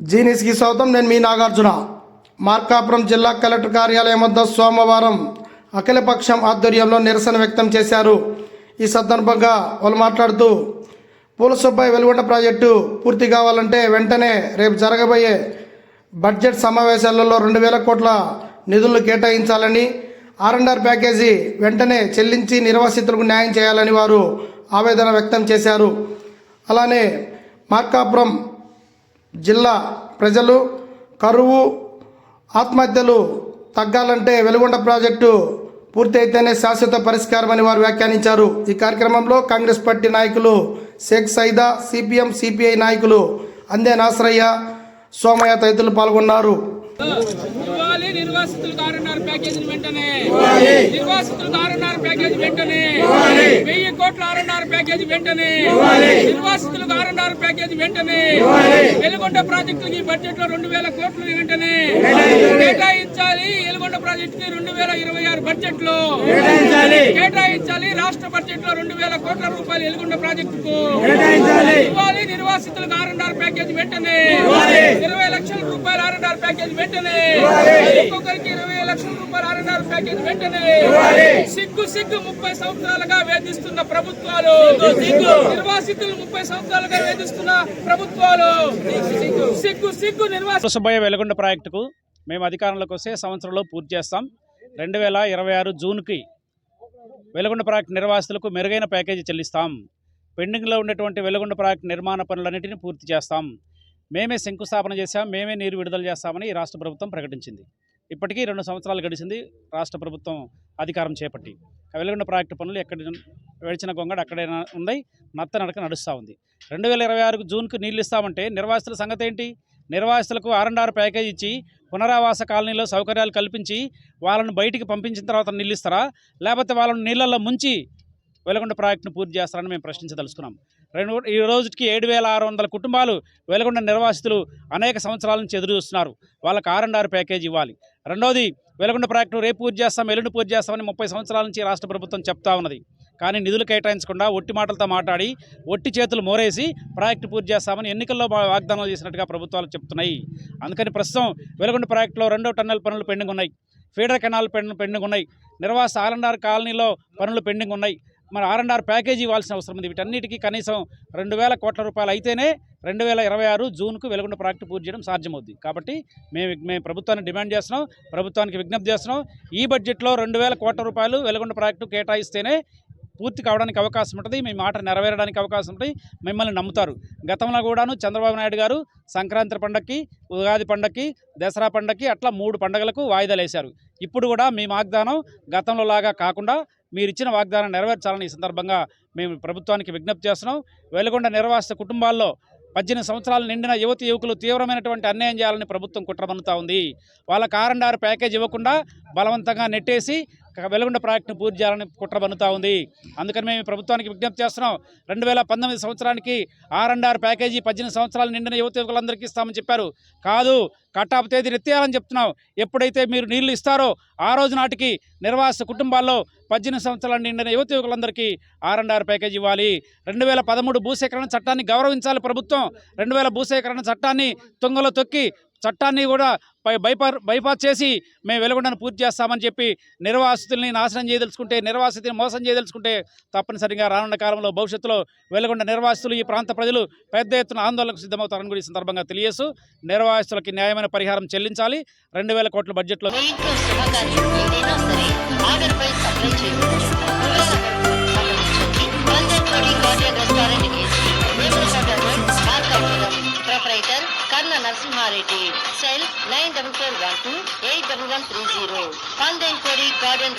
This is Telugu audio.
జీనిస్కి స్వాగతం నేను మీ నాగార్జున. మార్కాపురం జిల్లా కలెక్టర్ కార్యాలయం వద్ద సోమవారం అఖిలపక్షం ఆధ్వర్యంలో నిరసన వ్యక్తం చేశారు. ఈ సందర్భంగా వాళ్ళు మాట్లాడుతూ పూలసుబ్బై వెలుగొండ ప్రాజెక్టు పూర్తి కావాలంటే వెంటనే రేపు జరగబోయే బడ్జెట్ సమావేశాలలో రెండు వేల కోట్ల నిధులను కేటాయించాలని ఆర్ఎండ్ఆర్ ప్యాకేజీ వెంటనే చెల్లించి నిర్వాసితులకు న్యాయం చేయాలని వారు ఆవేదన వ్యక్తం చేశారు. అలానే మార్కాపురం జిల్లా ప్రజలు కరువు ఆత్మహత్యలు తగ్గాలంటే వెలుగొండ ప్రాజెక్టు పూర్తి అయితేనే శాశ్వత పరిష్కారం అని వారు వ్యాఖ్యానించారు. ఈ కార్యక్రమంలో కాంగ్రెస్ పార్టీ నాయకులు షేక్ సైదా సిపిఎం సిపిఐ నాయకులు అందే నాసరయ్య సోమయ్య తదితరులు పాల్గొన్నారు. ఇవ్వాలి నిర్వాసితులకు ఆర్ఎన్ఆర్ ప్యాకేజీ వెంటనే? నిర్వాసితులకు ఆర్ఎన్ఆర్ ప్యాకేజీ వెంటనే. వెయ్యి కోట్ల ఆర్ఎన్ఆర్ ప్యాకేజీ వెంటనే. నిర్వాసితులకు ఆర్ఎన్ఆర్ ప్యాకేజీ వెంటనే. వెలుగొండ ప్రాజెక్టుకి బడ్జెట్లో రెండు వేల కోట్లు వెంటనే. కేటాయించాలి. వెలుగొండ ప్రాజెక్టుకి రెండు వేల ఇరవై ఆరు బడ్జెట్లో కేటాయించాలి. రాష్ట్ర బడ్జెట్లో రెండు వేల కోట్ల రూపాయలు వెలుగొండ ప్రాజెక్టుకు. ఇవ్వాలి. నిర్వాసితులకు ఆర్ఎన్ఆర్ ప్యాకేజీ వెంటనే. ఇరవై ప్యాకేజ్ వెంటనే. ఒక్కొక్కరికి ఇరవై లక్షల రూపాయల ఆర్ఎన్ఆర్ ప్యాకేజ్ వెంటనే. సిగ్గు సిగ్గు ముప్పై సంవత్సరాలుగా వేధిస్తున్న ప్రభుత్వాలు. నిర్వాసితులు ముప్పై సంవత్సరాలుగా వేధిస్తున్న ప్రభుత్వాలు. సిగ్గు సిగ్గు. నిర్వాసితులు సుబ్బయ్య వెలుగొండ ప్రాజెక్టుకు మేము అధికారంలోకి వస్తే సంవత్సరంలో పూర్తి చేస్తాం. రెండు వేల ఇరవై ఆరు జూన్కి వెలుగొండ ప్రాజెక్టు నిర్వాసితులకు మెరుగైన ప్యాకేజీ చెల్లిస్తాం. పెండింగ్లో ఉన్నటువంటి వెలుగొండ ప్రాజెక్టు నిర్మాణ పనులన్నింటినీ పూర్తి చేస్తాం. మేమే శంకుస్థాపన చేశాం మేమే నీరు విడుదల చేస్తామని ఈ రాష్ట్ర ప్రభుత్వం ప్రకటించింది. ఇప్పటికీ రెండు సంవత్సరాలు గడిచింది రాష్ట్ర ప్రభుత్వం అధికారం చేపట్టి. ఆ వెలుగొండ ప్రాజెక్టు పనులు ఎక్కడ వెడిచిన గొంగడ అక్కడే ఉన్నాయి నత్త నడక నడుస్తూ ఉంది. రెండు వేల ఇరవై ఆరుకు జూన్కు నీళ్ళు ఇస్తామంటే నిర్వాసితుల సంగతి ఏంటి నిర్వాసితులకు ఆర్ఎండ్ఆర్ ప్యాకేజ్ ఇచ్చి పునరావాస కాలనీలో సౌకర్యాలు కల్పించి వాళ్ళని బయటికి పంపించిన తర్వాత నీళ్ళు ఇస్తారా? లేకపోతే వాళ్ళను నీళ్ళల్లో ముంచి వెలగొండ ప్రాజెక్టును పూర్తి చేస్తారని మేము ప్రశ్నించదలుచుకున్నాం. రెండు ఈ రోజుకి ఏడు వేల ఆరు వందల కుటుంబాలు వెలగొండ నిర్వాసితులు అనేక సంవత్సరాల నుంచి ఎదురు చూస్తున్నారు. వాళ్ళకి ఆర్ఎండ్ఆర్ ప్యాకేజ్ ఇవ్వాలి. రెండోది వెలగొండ ప్రాజెక్టు రేపు పూర్తి చేస్తాం ఎల్లుండి పూర్తి చేస్తామని ముప్పై సంవత్సరాల నుంచి రాష్ట్ర ప్రభుత్వం చెప్తా ఉన్నది. కానీ నిధులు కేటాయించకుండా ఒట్టి మాటలతో మాట్లాడి ఒట్టి చేతులు మోరేసి ప్రాజెక్టు పూర్తి చేస్తామని ఎన్నికల్లో వాగ్దానాలు చేసినట్టుగా ప్రభుత్వాలు చెప్తున్నాయి. అందుకని ప్రస్తుతం వెలగొండ ప్రాజెక్టులో రెండో టన్నెల్ పనులు పెండింగ్ ఉన్నాయి. ఫీడర్ కెనాల్ పెండ్ పెండింగ్ ఉన్నాయి. నిర్వాస ఆలండార్ కాలనీలో పనులు పెండింగ్ ఉన్నాయి. మరి ఆర్ఎండ్ఆర్ ప్యాకేజీ ఇవ్వాల్సిన అవసరం ఉంది. వీటన్నిటికీ కనీసం రెండు వేల కోట్ల రూపాయలు అయితేనే రెండు వేల ఇరవై ఆరు జూన్కు వెలుగుండ ప్రాజెక్టు పూర్తి చేయడం సాధ్యమవుద్ది. కాబట్టి మేము మేము ప్రభుత్వాన్ని డిమాండ్ చేస్తున్నాం ప్రభుత్వానికి విజ్ఞప్తి చేస్తున్నాం. ఈ బడ్జెట్లో రెండు వేల కోట్ల రూపాయలు వెలుగుండ ప్రాజెక్టు కేటాయిస్తేనే పూర్తి కావడానికి అవకాశం ఉంటుంది. మీ మాట నెరవేరడానికి అవకాశం ఉంటుంది. మిమ్మల్ని నమ్ముతారు. గతంలో కూడాను చంద్రబాబు నాయుడు గారు సంక్రాంతి పండక్కి ఉగాది పండక్కి దసరా పండక్కి అట్లా మూడు పండగలకు వాయిదాలు వేశారు ఇప్పుడు కూడా మీ వాగ్దానం గతంలో లాగా కాకుండా మీరు ఇచ్చిన వాగ్దానం నెరవేర్చాలని ఈ సందర్భంగా మేము ప్రభుత్వానికి విజ్ఞప్తి చేస్తున్నాం. వెలుగొండ నిర్వాసిత కుటుంబాల్లో పద్దెనిమిది సంవత్సరాలు నిండిన యువతి యువకులు తీవ్రమైనటువంటి అన్యాయం చేయాలని ప్రభుత్వం కుట్రబన్నుతా ఉంది. వాళ్ళ కారండారు ప్యాకేజ్ ఇవ్వకుండా బలవంతంగా నెట్టేసి వెలుగుండ ప్రాజెక్టును పూర్తి చేయాలని కుట్ర కుట్రబన్నుతా ఉంది. అందుకని మేము ప్రభుత్వానికి విజ్ఞప్తి చేస్తున్నాం. రెండు వేల పంతొమ్మిది సంవత్సరానికి ఆర్ అండ్ ఆర్ ప్యాకేజీ పద్దెనిమిది సంవత్సరాలు నిండిన యువత యువకులందరికీ ఇస్తామని చెప్పారు. కాదు కట్టాపు తేదీని ఎత్తేయాలని చెప్తున్నాం. ఎప్పుడైతే మీరు నీళ్ళు ఇస్తారో ఆ రోజు నాటికి నిర్వాసిత కుటుంబాల్లో పద్దెనిమిది సంవత్సరాలు నిండిన యువత యువకులందరికీ ఆర్ అండ్ ఆర్ ప్యాకేజీ ఇవ్వాలి. రెండు వేల పదమూడు భూసేకరణ చట్టాన్ని గౌరవించాలి ప్రభుత్వం. రెండు వేల భూసేకరణ చట్టాన్ని తుంగలో తొక్కి చట్టాన్ని కూడా పై బైపార్ బైపాస్ చేసి మేము వెలుగొండను పూర్తి చేస్తామని చెప్పి నిర్వాసితుల్ని నాశనం చేయదలుచుకుంటే నిర్వాసితుని మోసం చేయదలుచుకుంటే తప్పనిసరిగా రానున్న కాలంలో భవిష్యత్తులో వెలుగొండ నిర్వాసితులు ఈ ప్రాంత ప్రజలు పెద్ద ఎత్తున ఆందోళనకు సిద్ధమవుతారని కూడా ఈ సందర్భంగా తెలియజేస్తూ నిర్వాసితులకి న్యాయమైన పరిహారం చెల్లించాలి. రెండు వేల కోట్ల బడ్జెట్లో Narasimha Reddy cell nine double four one two eight double one three zero. పందెంకోడి garden